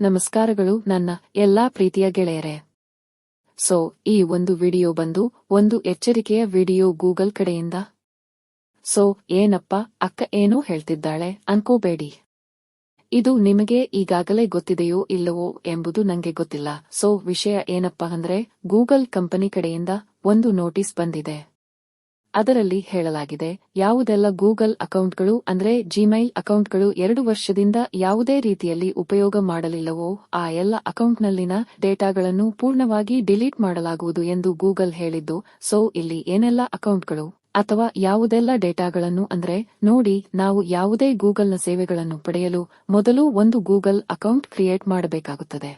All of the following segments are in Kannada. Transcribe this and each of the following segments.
ನಮಸ್ಕಾರಗಳು ನನ್ನ ಎಲ್ಲಾ ಪ್ರೀತಿಯ ಗೆಳೆಯರೇ. ಸೊ ಈ ಒಂದು ವಿಡಿಯೋ ಬಂದು ಒಂದು ಎಚ್ಚರಿಕೆಯ ವಿಡಿಯೋ ಗೂಗಲ್ ಕಡೆಯಿಂದ. ಸೊ ಏನಪ್ಪ, ಅಕ್ಕ ಏನೋ ಹೇಳ್ತಿದ್ದಾಳೆ, ಅನ್ಕೋಬೇಡಿ. ಇದು ನಿಮಗೆ ಈಗಾಗಲೇ ಗೊತ್ತಿದೆಯೋ ಇಲ್ಲವೋ ಎಂಬುದು ನಂಗೆ ಗೊತ್ತಿಲ್ಲ. ಸೊ ವಿಷಯ ಏನಪ್ಪ ಅಂದ್ರೆ, ಗೂಗಲ್ ಕಂಪನಿ ಕಡೆಯಿಂದ ಒಂದು ನೋಟಿಸ್ ಬಂದಿದೆ. ಅದರಲ್ಲಿ ಹೇಳಲಾಗಿದೆ, ಯಾವುದೆಲ್ಲ ಗೂಗಲ್ ಅಕೌಂಟ್ಗಳು ಅಂದ್ರೆ ಜಿಮೈಲ್ ಅಕೌಂಟ್ಗಳು ಎರಡು ವರ್ಷದಿಂದ ಯಾವುದೇ ರೀತಿಯಲ್ಲಿ ಉಪಯೋಗ ಮಾಡಲಿಲ್ಲವೋ, ಆ ಎಲ್ಲ ಅಕೌಂಟ್ನಲ್ಲಿನ ಡೇಟಾಗಳನ್ನು ಪೂರ್ಣವಾಗಿ ಡಿಲೀಟ್ ಮಾಡಲಾಗುವುದು ಎಂದು ಗೂಗಲ್ ಹೇಳಿದ್ದು, ಸೊ ಇಲ್ಲಿ ಏನೆಲ್ಲ ಅಕೌಂಟ್ಗಳು ಅಥವಾ ಯಾವುದೆಲ್ಲ ಡೇಟಾಗಳನ್ನು ಅಂದ್ರೆ, ನೋಡಿ, ನಾವು ಯಾವುದೇ ಗೂಗಲ್ನ ಸೇವೆಗಳನ್ನು ಪಡೆಯಲು ಮೊದಲು ಒಂದು ಗೂಗಲ್ ಅಕೌಂಟ್ ಕ್ರಿಯೇಟ್ ಮಾಡಬೇಕಾಗುತ್ತದೆ.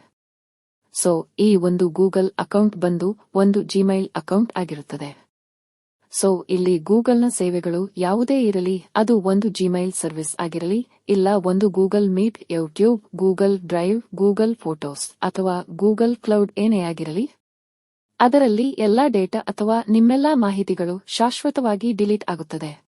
ಸೊ ಈ ಒಂದು ಗೂಗಲ್ ಅಕೌಂಟ್ ಬಂದು ಒಂದು ಜಿಮೇಲ್ ಅಕೌಂಟ್ ಆಗಿರುತ್ತದೆ. ಸೊ ಇಲ್ಲಿ ಗೂಗಲ್ನ ಸೇವೆಗಳು ಯಾವುದೇ ಇರಲಿ, ಅದು ಒಂದು ಜಿಮೇಲ್ ಸರ್ವಿಸ್ ಆಗಿರಲಿ, ಇಲ್ಲ ಒಂದು Google Meet YouTube Google Drive, Google Photos ಅಥವಾ ಗೂಗಲ್ ಕ್ಲೌಡ್ ಏನೇ ಆಗಿರಲಿ. ಅದರಲ್ಲಿ ಎಲ್ಲಾ ಡೇಟಾ ಅಥವಾ ನಿಮ್ಮೆಲ್ಲಾ ಮಾಹಿತಿಗಳು ಶಾಶ್ವತವಾಗಿ ಡಿಲೀಟ್ ಆಗುತ್ತದೆ.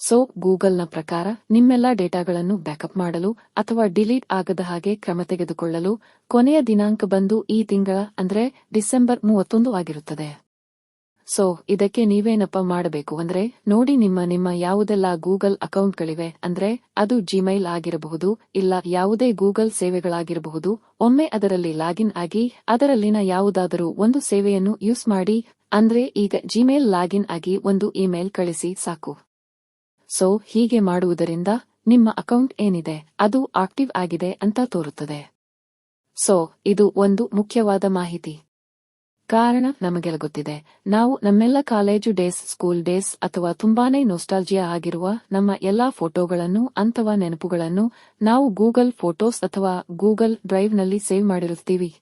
ಸೊ ಗೂಗಲ್ನ ಪ್ರಕಾರ ನಿಮ್ಮೆಲ್ಲಾ ಡೇಟಾಗಳನ್ನು ಬ್ಯಾಕಪ್ ಮಾಡಲು ಅಥವಾ ಡಿಲೀಟ್ ಆಗದ ಹಾಗೆ ಕ್ರಮ ತೆಗೆದುಕೊಳ್ಳಲು ಕೊನೆಯ ದಿನಾಂಕ ಬಂದು ಈ ತಿಂಗಳ ಅಂದ್ರೆ ಡಿಸೆಂಬರ್ ಮೂವತ್ತೊಂದು ಆಗಿರುತ್ತದೆ. ಸೊ ಇದಕ್ಕೆ ನೀವೇನಪ್ಪ ಮಾಡಬೇಕು ಅಂದ್ರೆ, ನೋಡಿ ನಿಮ್ಮ ನಿಮ್ಮ ಯಾವುದೆಲ್ಲ ಗೂಗಲ್ ಅಕೌಂಟ್ಗಳಿವೆ ಅಂದ್ರೆ, ಅದು ಜಿಮೇಲ್ ಆಗಿರಬಹುದು, ಇಲ್ಲ ಯಾವುದೇ ಗೂಗಲ್ ಸೇವೆಗಳಾಗಿರಬಹುದು, ಒಮ್ಮೆ ಅದರಲ್ಲಿ ಲಾಗಿನ್ ಆಗಿ, ಅದರಲ್ಲಿನ ಯಾವುದಾದರೂ ಒಂದು ಸೇವೆಯನ್ನು ಯೂಸ್ ಮಾಡಿ, ಅಂದ್ರೆ ಈಗ ಜಿಮೇಲ್ ಲಾಗಿನ್ ಆಗಿ ಒಂದು ಇಮೇಲ್ ಕಳಿಸಿ ಸಾಕು. ಸೊ ಹೀಗೆ ಮಾಡುವುದರಿಂದ, ನಿಮ್ಮ ಅಕೌಂಟ್ ಏನಿದೆ, ಅದು ಆಕ್ಟಿವ್ ಆಗಿದೆ ಅಂತ ತೋರುತ್ತದೆ. ಸೊ ಇದು ಒಂದು ಮುಖ್ಯವಾದ ಮಾಹಿತಿ. ಕಾರಣ ನಮಗೆಲ್ಲ ಗೊತ್ತಿದೆ. ನಾವು ನಮ್ಮೆಲ್ಲ ಕಾಲೇಜು ಡೇಸ್, ಸ್ಕೂಲ್ ಡೇಸ್ ಅಥವಾ ತುಂಬಾನೇ ನೋಸ್ಟಾಲ್ಜಿಯಾ ಆಗಿರುವ ನಮ್ಮ ಎಲ್ಲಾ ಫೋಟೋಗಳನ್ನು, ಅಂಥವ ನೆನಪುಗಳನ್ನು ನಾವು ಗೂಗಲ್ ಫೋಟೋಸ್ ಅಥವಾ ಗೂಗಲ್ ಡ್ರೈವ್ನಲ್ಲಿ ಸೇವ್ ಮಾಡಿರುತ್ತೀವಿ.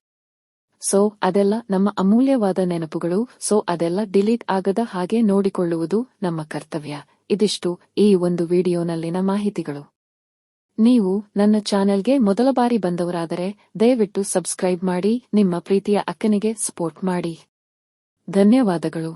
ಸೊ, ಅದೆಲ್ಲ ನಮ್ಮ ಅಮೂಲ್ಯವಾದ ನೆನಪುಗಳು. ಸೊ, ಅದೆಲ್ಲ ಡಿಲೀಟ್ ಆಗದ ಹಾಗೆ ನೋಡಿಕೊಳ್ಳುವುದು ನಮ್ಮ ಕರ್ತವ್ಯ. ಇದಿಷ್ಟು ಈ ಒಂದು ವಿಡಿಯೋನಲ್ಲಿನ ಮಾಹಿತಿಗಳು. ನೀವು ನನ್ನ ಚಾನೆಲ್ಗೆ ಮೊದಲ ಬಾರಿ ಬಂದವರಾದರೆ ದಯವಿಟ್ಟು ಸಬ್ಸ್ಕ್ರೈಬ್ ಮಾಡಿ, ನಿಮ್ಮ ಪ್ರೀತಿಯ ಅಕ್ಕನಿಗೆ ಸಪೋರ್ಟ್ ಮಾಡಿ. ಧನ್ಯವಾದಗಳು.